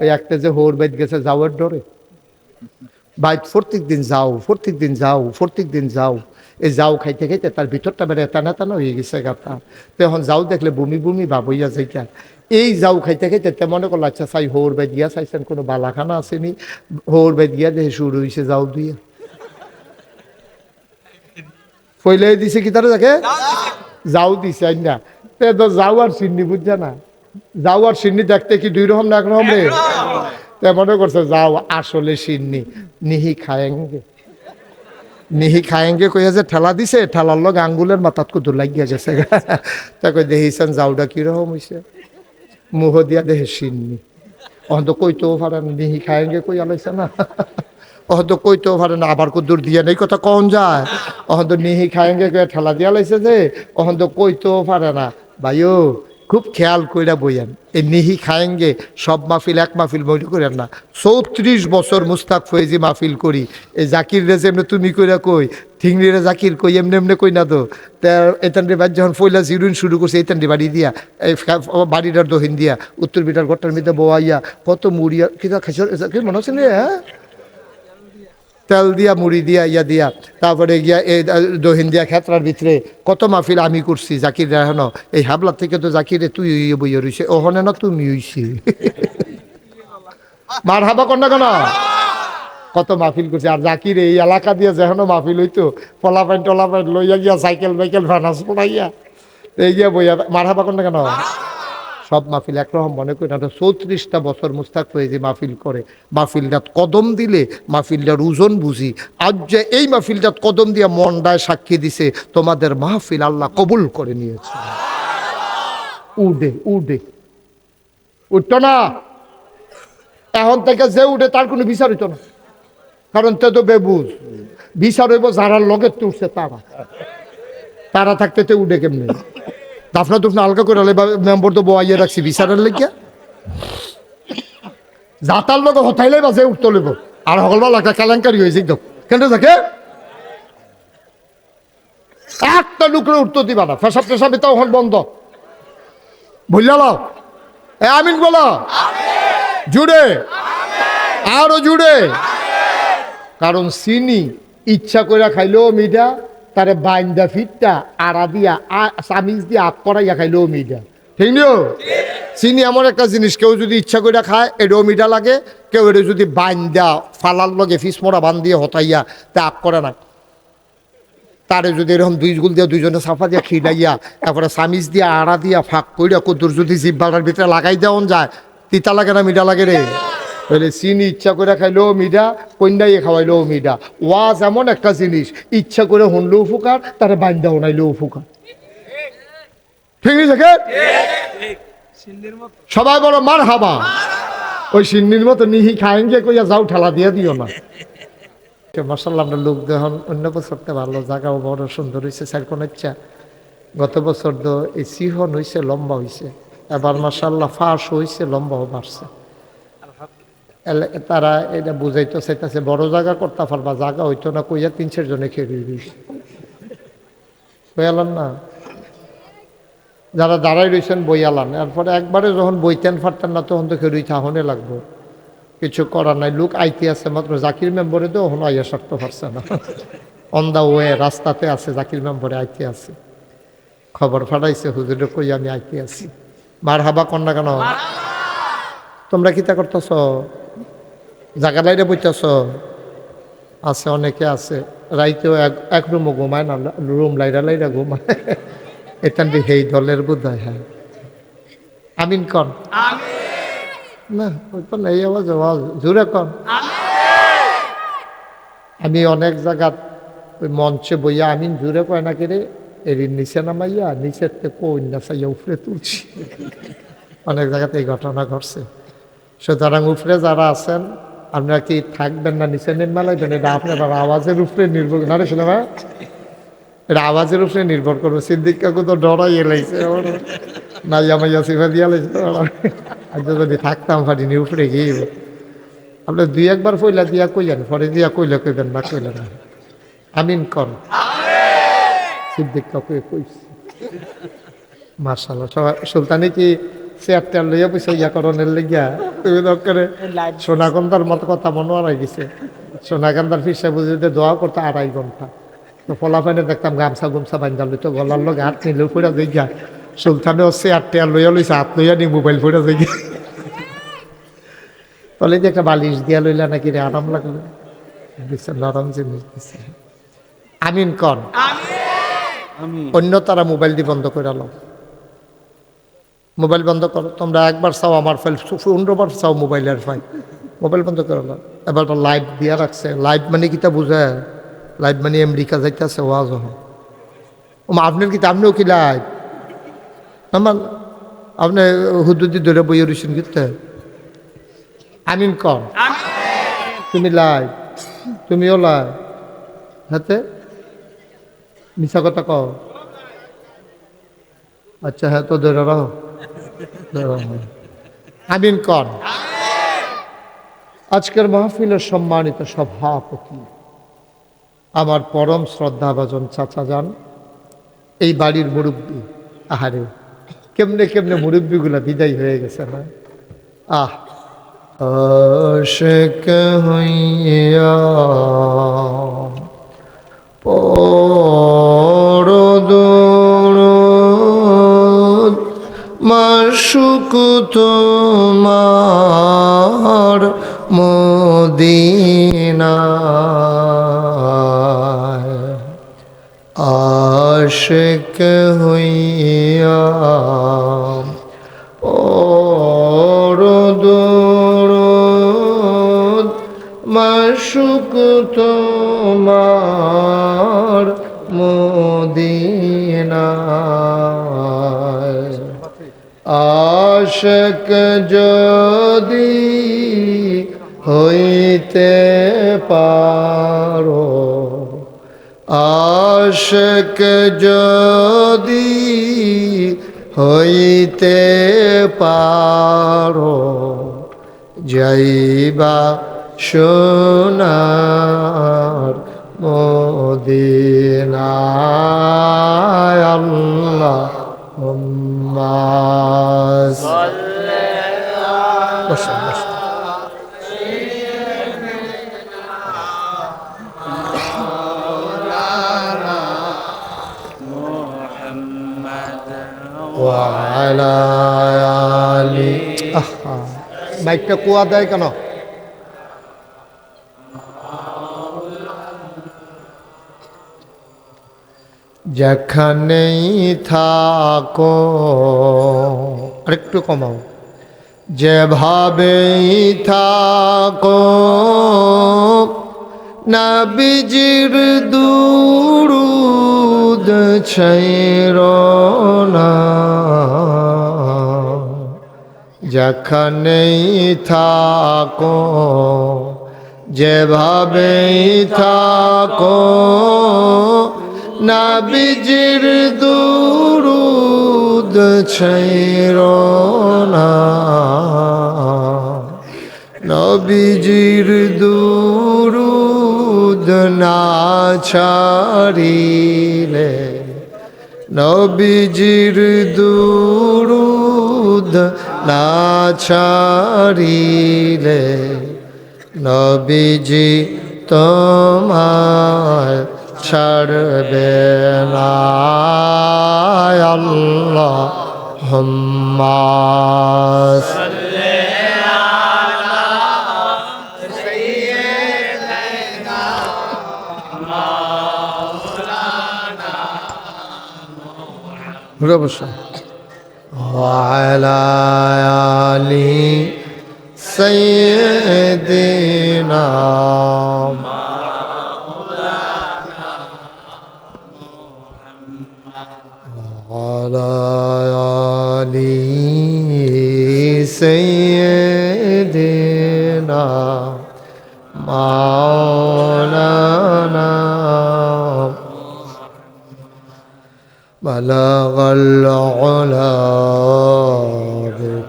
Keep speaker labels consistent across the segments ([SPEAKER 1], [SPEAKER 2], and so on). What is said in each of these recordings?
[SPEAKER 1] ওই একটা যে হোর বাইত গেছে যাওয়ার ডরে। বাইত প্রত্যেক দিন যাও প্রত্যেক দিন যাও প্রত্যেক দিন যাও। এই যাও খাইতে খাইতে তার ভিতরটা বেড়ে টানা টানা হয়ে গেছে গাতা তখন যাও দেখলে বমি বমি ভাব হইয়া যাইতা। এই যাও খাইতে খাইতে তে মনে করল আচ্ছা চাই হোর বাই দিয়া চাইছেন কোনো বালাখানা আসেনি। হোর বাই দিয়া দেহে শুরু হয়েছে যাও দিয়ে পইলে দিছে কি তারা দেখে? যাও দিছে। না তে তো যাও আর সিন্নি বুঝছে না। যাও আর সিন্নি দেখতে কি দুই রকম না এক রকম রে? মনে করছে যাও আসলে সিন্নি। নিহি খায়েঙ্গে। নিহি খায়েঙ্গে কইয়া যে ঠেলা দিছে ঠেলার লগ আঙ্গুলের মাথাত কুদুর লাগিয়া গেছে। তা কই দেখিছেন যাওটা কীরকম হইছে? মুহ দিয়া দেহে সিন্নি। অহন্ত কইতেও পারে না নিহি খায়েঙ্গে কই আলাইছে না। অহন্ত কইতেও পারে না আবার কুদুর দিয়ে নেই কথা কন যায়। অহন্ত নিহি খায়েঙ্গে কয়ে ঠেলা দিয়া লাইছে যে অহন্ত কইতেও পারে না। ভাইও খুব খেয়াল কইরা বইয়েন। এই নিহি খায়েঙ্গে সব মাহফিল এক মাহফিল মনে করেন না। চৌত্রিশ বছর মুস্তাক ফয়েজি মাহফিল করি। এই জাকির রে যেমনি তুমি কইরা কই ঠিংরিরে জাকির কই, এমনি এমনি কই না তো? এতানরে বাড়ি যখন ফইলা জিরুইন শুরু করছে এতানরে বাড়ি দিয়া, এই বাড়িটার দহিন দিয়া, উত্তর বিটার ঘরটার মধ্যে বোয়াইয়া কত মুড়িয়া কিতা খাইছ কি মনে হচ্ছে হ্যাঁ? তেল দিয়া মুড়ি দিয়া ইয়া দিয়া। তারপরে গিয়া এই দহিন দিয়া খেতরার ভিতরে কত মাহফিল আমি করছি জাকির এখন এই হাবলার থেকে তো জাকিরে তুই ইয়ে বইয়ে রইছে। ওহনে না তুমি হইছি। মার হাবা না কেন কত মাহফিল করছে। আর জাকির এই এলাকা দিয়ে যেখানে মাহফিল হইতো পলাপাইন টলাপাইন লইয়া গিয়া সাইকেল বাইকেল ফানাস পড়াইয়া এই গিয়া বইয়া মার হাবা না কেন সব মাহফিল একরকম, মনে করি না চৌত্রিশটা বছর মুস্তাক যে মাহফিল করে। মাহফিলটাত কদম দিলে মাহফিলটার ওজন বুঝি। আজ যে এই মাহফিলটাত কদম দিয়া মন্ডায় সাক্ষী দিছে, তোমাদের মাহফিল আল্লাহ কবুল করে নিয়েছে। উডে উডে। উঠতো না। এখন থেকে যে উঠে তার কোনো বিচার হইতো না। কারণ তে তো বেবুজ। বিচার হইব যারা লগে তুলছে তারা। তারা থাকতে তে উঠে কেমনি? দাফনা দুফনা হালকা করে হলে মেম্বর তো বয়াইয়ে রাখছি, বিচারের লেগিয়া। যাতার লোক হতাইলে বাজে উঠতে লইব। আর হকলবার একটা কেলেঙ্কারি হয়েছে একদম। কেন থাকে? একটা লুকরে উঠতে দিবা না, ফেসাব টেসাব এটা ওখান বন্ধ। বুঝলা লাও? এ আমিন বলো। জুড়ে। আরও জুড়ে। কারণ চিনি ইচ্ছা করে খাইলেও মিডা তারে বাইন্দা ফিটটা আড়া দিয়া চামিচ দিয়ে আপ করাইয়া খাইলেও মিডা ঠিক নিও? চিনি এমন একটা জিনিস, কেউ যদি ইচ্ছা করে খায় এটাও মিঠা লাগে, কেউ এটা যদি বাইন্দা ফালার লগে ফিস মোড়া বান দিয়ে হতাইয়া তা আপ করে না। তারে যদি এরকম দুই গুল দিয়ে দুইজনে সাফা দিয়া খিলাইয়া, তারপরে সামিজ দিয়া, আড়া দিয়া ফাঁক কইরা কদ্দুর যদি জিব্বাটার ভিতরে লাগাই দেওয়ান যায়, তিতা লাগে না, মিঠা লাগে রে? তাহলে চিনি ইচ্ছা করে খাইলেও মিডা কন্যাইয়ে খাওয়াইলেও মিডা ওয়াজ এমন একটা জিনিস, ইচ্ছা করে শুনলেও ফুকার তারে বান্ধা উনাইলেও ফুকার ঠিক আছে? সবাই বড় মার হাবা ওই সিন্নির মতো নিহি খায়েঙ্গে কইয়া যাও, ঠেলা দিয়ে দিও না। আমরা লোক দেখুন, অন্য বছরটা ভালো, জায়গাও বড় সুন্দর হয়েছে সাইরকোন ইচ্ছা? গত বছর তো এই সিহন হয়েছে লম্বা হয়েছে এবার মার্শাল্লাহ ফাঁস হয়েছে লম্বাও বাড়ছে। তারা এটা বুঝাইতো চাইতেছে বড় জায়গা করতে পারবা জায়গা হইতো না কইয়া তিন চার জনে খেয়ে দিয়েছে বইয়ালাম না? যারা দাঁড়াই রয়েছেন বইয়ালান। এরপরে একবারে যখন বইতেন ফারতেন না তখন তো খেয়ে থাহনে লাগবো। কিছু করার নাই লোক আইতে আছে মাত্র জাকির মেম্বরে তো ওখানে আইয়া সারতে পারছে না। অন দা ওয়ে রাস্তাতে আছে জাকির মেম্বরে আইতে আছে। খবর ফাটাইছে হুজুরে কই আমি আইতে আছি। মার হাবা কন্যা কেন? তোমরা কিতা করতেছ? জাগা লাইরে বইতেছ। আছে অনেকে আছে। রাইতেও এক এক রুমও ঘুমায় না রুম লাইরা লাইরা ঘুমায়। এটা সেই দলের বোধ হয়। হ্যাঁ আমিন কন। না তো আওয়াজ আওয়াজ। জোরে কন। আমি অনেক জায়গাত ওই মঞ্চে বইয়া আমি জোরে কয় না কেরে এর নিচে নামাইয়া নিচের থেকে কন্যা চাইয়া উপরে তুলছি। অনেক জায়গাতে এই ঘটনা ঘটছে। সুতরাং উপরে যারা আছেন আপনারা কি থাকবেন না নিচে নির্মালাইবেন? এটা আপনার আওয়াজের উপরে নির্ভর না রে ভাই এটা আওয়াজের উপরে নির্ভর করবে। সিদ্দিক কাকু তো ডরাই এলাইছে নাইয়া মাইয়া সিফা দিয়া লাইছে। আজ যদি থাকতাম পারিনি উপরে গিয়ে আপনি দুই একবার কইলা দিয়া কইলেন পরে দিয়া কইলে কইবেন না কইলে না। আমিন কর। সিদ্দিক কাকু কইছি। মার্শাল্লাহ সবাই সুলতানি কি চেয়ারটা লইয়া পয়সা ইয়া করণের লেগিয়া তুমি দরকারে সোনাগন্ধার মতো কথা মনে আড়াই গেছে। সোনাগন্ধার ফিসা বুঝিতে দোয়া করতে আড়াই ঘণ্টা। তো ফলাফাইনে দেখতাম গামছা গুমছা বান্ধা লইতো গলার লোক হাত নিলেও ফুরা গা সুলতানে হচ্ছে চেয়ারটা লইয়া লইছে হাত লইয়া নি মোবাইল ফুরা গিয়া বলে যে একটা বালিশ দিয়া লইলা নাকি রে? আরাম লাগল। দিছে নরম জিনিস দিছে। আমিন কন? অন্য তারা মোবাইল দিয়ে বন্ধ করে আলো মোবাইল বন্ধ করো, তোমরা একবার চাও আমার ফাইল পনেরোবার চাও মোবাইলের ফাইল মোবাইল বন্ধ করে আলো এবার লাইভ দিয়া রাখছে। লাইভ মানে কিতা বুঝে? লাইভ মানে আমেরিকা যাইতেছে ওয়াজ হয়। আপনার কি আপনিও কি লাইভ আমার আপনি হুদুদি ধরে বইয়ে রয়েছেন কিন্তু আমিন কন তুমি লাইভ তুমিও লাইভ হাতে? মিশা কথা কও। আচ্ছা হ্যাঁ তো ধরে রাখো। আমিন কন। আজকের মাহফিলের সম্মানিত সভাপতি আমার পরম শ্রদ্ধাভাজন চাচা যান, এই বাড়ির মুরব্বী। আহারে, কেমনে কেমনে মুরব্বীগুলা বিদায় হয়ে গেছে না আহ। আশক হইয়া পরদরদ মাসুক তোমার মদিনায় আশক হইয়া মাসুক তোমার আশক যদি হইতে পারো আশক যদি হইতে পারো যাইবা সোনার বাইকটা কুয়া দেয় কেন? যেখানেই থাকো আরেকটু কমাও। যেভাবে থাকো না বিজির দূর ছাই না। যেখানেই থাকো যেভাবেই থাকো নাবিজির দুরুদ छैর না। নবীজির দুরুদ না ছাড়িলে নবীজির দুরুদ না ছাড়িলে নবীজি তোমায় ছাড়বে না। আল্লাহ হম্মাস বসো وعلى آل سيدنا بلغ العلا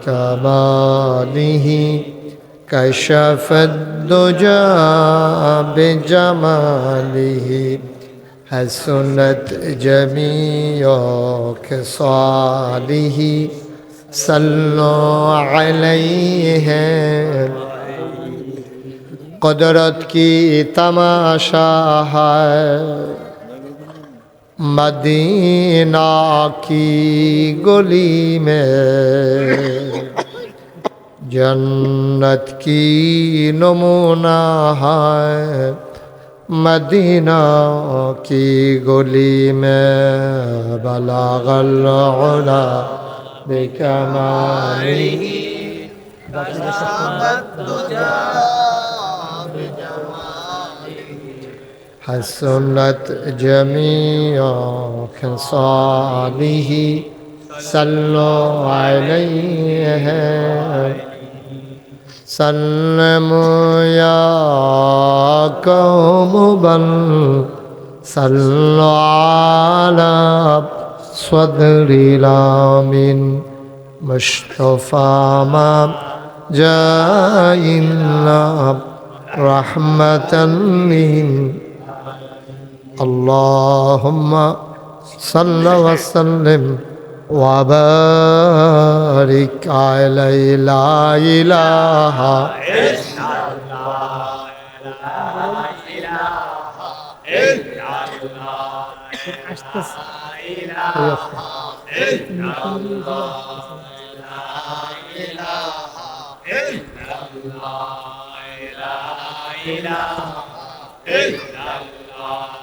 [SPEAKER 1] بكماله كشف الدجى بجماله حسنت جميع خصاله. صلوا عليه. قدرت کی تماشا ہے مدینہ کی گلی میں جنت کی نمونہ ہے مدینہ کی گلی میں بلاغ العلا بکمالی حسنت جميع خصاله. صلوا عليه. سلموا يا قوم بل صلوا على صدر الامين مصطفى ما جاء إلا رحمة لهم. اللهم صل وسلم وبارك علي لا إله إلا الله لا إله إلا الله الله.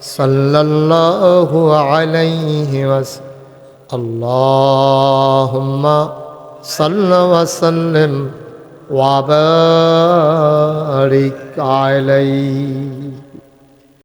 [SPEAKER 1] صلى الله عليه وسلم اللهم صل وسلم وبارك عليه.